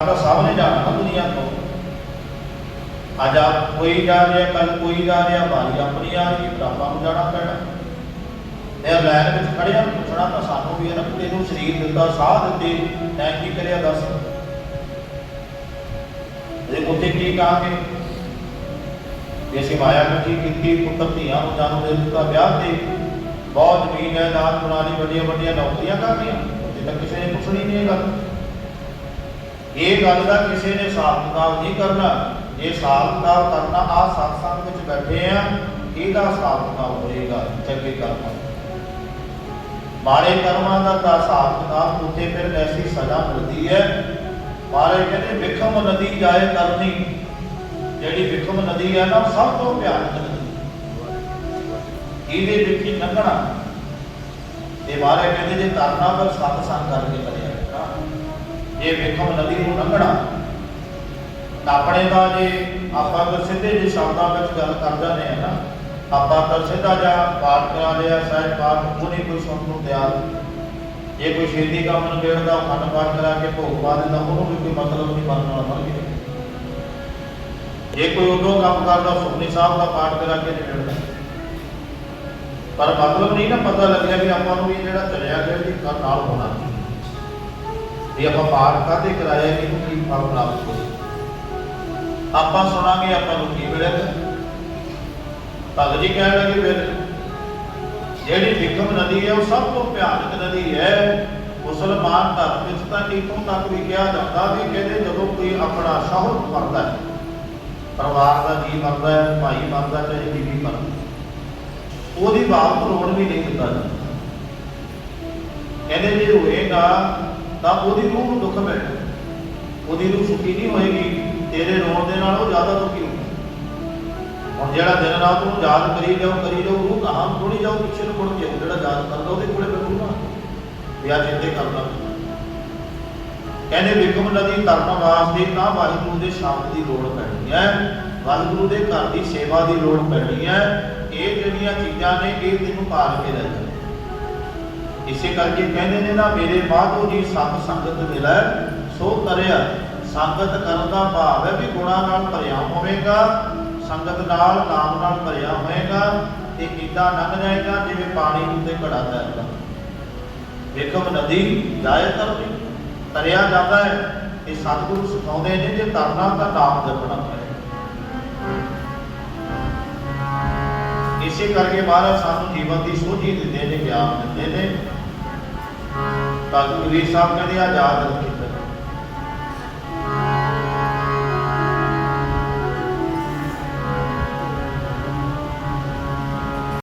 ਤਾਂ ਸਭ ਨੇ ਜਾਣਾ ਨਾ ਦੁਨੀਆ ਤੋਂ। ਅੱਜ ਆਪ ਕੋਈ ਜਾ ਰਿਹਾ ਕੱਲ ਕੋਈ ਜਾ ਰਿਹਾ, ਬਾਰੀ ਆਪਣੀ ਆ ਨੂੰ ਜਾਣਾ ਪੈਣਾ। ਇਹ ਲਾਈਨ ਵਿੱਚ ਖੜਿਆ ਪੁੱਛਣਾ ਤਾਂ ਸਾਨੂੰ ਵੀ ਹੈ ਨਾ ਕਿ ਤੈਨੂੰ ਸਰੀਰ ਦਿੱਤਾ ਸਾਹ ਦਿੱਤੇ ਤੈਂ ਕੀ ਕਰਿਆ ਦੱਸ। ਇਹ ਉੱਥੇ ਕੀ ਕਹਾਂਗੇ ਵੀ ਮਾਇਆ ਇਕੱਠੀ ਕੀਤੀ, ਪੁੱਤਰ ਧੀਆਂ ਨੂੰ ਜਾਨੂ ਦੇ ਦਿੱਤਾ ਵਿਆਹ ਤੇ, ਬਹੁਤ ਜ਼ਮੀਨ ਹੈ ਦਾਨ ਬਣਾ ਲਈ ਵੱਡੀਆਂ ਵੱਡੀਆਂ ਨੌਕਰੀਆਂ ਕਰਨੀਆਂ ਲਈਆਂ ਤਾਂ ਕਿਸੇ ਨੇ ਪੁੱਛਣੀ ਨਹੀਂ ਇਹ ਗੱਲ। ਇਹ ਗੱਲ ਦਾ ਕਿਸੇ ਨੇ ਹਿਸਾਬ ਕਿਤਾਬ ਨਹੀਂ ਕਰਨਾ। ਜੇ ਹਿਸਾਬ ਕਿਤਾਬ ਕਰਨਾ ਆ satsang ਵਿੱਚ ਬੈਠੇ ਆ, ਇਹਦਾ ਹਿਸਾਬ ਕਿਤਾਬ ਹੋਏਗਾ, ਚੰਗੇ ਕਰਮਾਂ ਦਾ। ਕਰਮਾਂ ਦਾ ਤਾਂ ਹਿਸਾਬ ਕਿਤਾਬ ਉੱਥੇ ਫਿਰ ਐਸੀ ਸਜ਼ਾ ਮਿਲਦੀ ਹੈ। ਮਾਰੇ ਕਹਿੰਦੇ, ਵਿਖਮ ਨਦੀ ਜਾਏ ਕਰਨੀ। ਜਿਹੜੀ ਵਿਖਮ ਨਦੀ ਹੈ ਨਾ ਸਭ ਤੋਂ ਭਿਆਨਕ ਨਦੀ ਇਹਦੇ ਵਿੱਚ ਹੀ ਲੰਘਣਾ। ਮਾਰੇ ਕਹਿੰਦੇ, ਜੇ ਤਰਨਾ ਪਰ ਸਤ ਕਰਕੇ ਜੇ ਵੇਖੋ ਨਦੀ ਨੂੰ ਲੰਘਣਾ ਆਪਣੇ ਦਾ ਜੇ ਆਪਾਂ ਤਾਂ ਸਿੱਧੇ ਜੇ ਸ਼ਬਦਾਂ ਵਿੱਚ ਗੱਲ ਕਰ ਜਾਂਦੇ ਆ ਨਾ ਆਪਾਂ ਤਾਂ ਸਿੱਧਾ ਜਾ ਪਾਠ ਕਰਾ ਲਿਆ ਸਹਿਜ ਪਾਠ ਉਹ ਕੋਈ ਸੁਣਨ ਨੂੰ ਤਿਆਰ ਜੇ ਕੋਈ ਛੇਤੀ ਕੰਮ ਨਿਬੇੜਦਾ ਉਹ ਖੰਡ ਪਾਠ ਕਰਾ ਕੇ ਭੋਗ ਪਾ ਦਿੰਦਾ, ਉਹਨੂੰ ਵੀ ਕੋਈ ਮਤਲਬ ਨਹੀਂ ਮਰਨ ਵਾਲਾ ਮਰ ਗਿਆ। ਜੇ ਕੋਈ ਉਦੋਂ ਕੰਮ ਕਰਦਾ ਸੁਖਨੀ ਸਾਹਿਬ ਦਾ ਪਾਠ ਕਰਾ ਕੇ ਨਿਬੇੜਦਾ। ਪਰ ਮਤਲਬ ਨਹੀਂ ਨਾ ਪਤਾ ਲੱਗਿਆ ਵੀ ਆਪਾਂ ਨੂੰ ਵੀ ਜਿਹੜਾ ਚਲਿਆ ਗਿਆ ਵੀ ਨਾਲ ਹੋਣਾ। ਵੀ ਆਪਾਂ ਪਾਠ ਕਾਤੇ ਕਰਾਇਆ ਕਿ ਇਹਨੂੰ ਕੀ ਫਲ ਪ੍ਰਾਪਤ ਹੋਏ ਆਪਾਂ ਸੁਣਾਂਗੇ, ਆਪਾਂ ਨੂੰ ਕੀ ਮਿਲੇਗਾ ਭਗਤ ਜੀ ਕਹਿਣ ਲੱਗੇ ਫਿਰ, ਜਿਹੜੀ ਵਿਕਮ ਨਦੀ ਹੈ, ਉਹ ਸਭ ਤੋਂ ਭਿਆਨਕ ਨਦੀ ਹੈ। ਮੁਸਲਮਾਨ ਧਰਮ ਵਿੱਚ ਤਾਂ ਇਤੋਂ ਤੱਕ ਵੀ ਕਿਹਾ ਜਾਂਦਾ ਵੀ ਕਹਿੰਦੇ ਜਦੋਂ ਕੋਈ ਆਪਣਾ ਸ਼ੌਹਰ ਮਰਦਾ ਹੈ, ਪਰਿਵਾਰ ਦਾ ਜੀ ਮਰਦਾ ਹੈ, ਭਾਈ ਮਰਦਾ ਚਾਹੇ ਬੀਬੀ ਮਰਦਾ ਉਹਦੀ ਬਾਤ ਰੋਣ ਵੀ ਨਹੀਂ ਦਿੱਤਾ ਜਾਂਦਾ। ਕਹਿੰਦੇ ਜੇ ਹੋਏਗਾ ਤਾਂ ਉਹਦੀ ਰੂਹ ਨੂੰ ਦੁੱਖ ਮਿਲਣਾ ਉਹਦੀ ਰੂਹ ਸੁਖੀ ਨਹੀਂ ਹੋਏਗੀ, ਤੇਰੇ ਰੋਣ ਦੇ ਨਾਲ ਉਹ ਜ਼ਿਆਦਾ ਦੁਖੀ ਹੋਊਗਾ। ਹੁਣ ਜਿਹੜਾ ਦਿਨ ਰਾਤ ਨੂੰ ਯਾਦ ਕਰੀ ਜਾਓ ਕਰੀ ਜਾਓ ਰੂਹ ਕਹਾਂ ਥੋੜੀ ਜਾਓ ਪਿੱਛੇ ਨੂੰ ਮੁੜ ਕੇ ਜਿਹੜਾ ਯਾਦ ਕਰਦਾ, ਉਹਦੇ ਕੋਲੇ ਬੈਠੂਗਾ ਵੀ ਆ ਚਿੰਤੇ ਕਰਦਾ। ਕਹਿੰਦੇ ਵਿਕਮ ਨਦੀ ਤਰਨ ਵਾਸਤੇ ਤਾਂ ਵਾਹਿਗੁਰੂ ਦੇ ਸ਼ਬਦ ਦੀ ਲੋੜ ਪੈਣੀ ਹੈ। ਵਾਹਿਗੁਰੂ ਦੇ ਘਰ ਦੀ ਸੇਵਾ ਦੀ ਲੋੜ ਪੈਣੀ ਹੈ। ਇਹ ਜਿਹੜੀਆਂ ਚੀਜ਼ਾਂ ਨੇ, ਇਹ ਤੈਨੂੰ ਪਾਰ ਕੇ ਲੈ ਜਾਣ। ਇਸੇ ਕਰਕੇ ਕਹਿੰਦੇ ਨੇ ਨਾ, ਮੇਰੇ ਮਾਧੋ ਜੀ ਸੰਗ ਸੰਗਤ ਮਿਲੈ, ਸੋ ਤਰਿਆ, ਸੰਗਤ ਕਰਨ ਦਾ ਭਾਵ ਹੈ ਵੀ ਗੁਣਾ ਨਾਲ ਭਰਿਆ ਹੋਵੇਗਾ, ਸੰਗਤ ਨਾਲ ਨਾਮ ਨਾਲ ਭਰਿਆ ਹੋਵੇਗਾ ਤੇ ਇਦਾਂ ਲੰਘ ਜਾਏਗਾ, ਜਿਵੇਂ ਪਾਣੀ ਉੱਤੇ ਘੜਾ ਤੈਰਦਾ ਵੇਖੋ ਨਦੀ ਜਾਏ ਤਰਦੀ ਤਰਿਆ ਜਾਂਦਾ ਹੈ ਇਹ ਸਤਿਗੁਰੂ ਸਿਖਾਉਂਦੇ ਨੇ ਜੇ ਤਰਨਾ ਤਾਂ ਨਾਮ ਜਪਣਾ ਹੈ। ਇਸੇ ਕਰਕੇ ਮਹਾਰਾਜ ਸਾਨੂੰ ਜੀਵਨ ਦੀ ਸੋਝੀ ਦਿੰਦੇ ਨੇ, ਗਿਆਨ ਦਿੰਦੇ ਨੇ। ਤਾਂ ਕਬੀਰ ਸਾਹਿਬ ਕਹਿੰਦੇ ਆਜ਼ਾਦ ਰੱਖੇ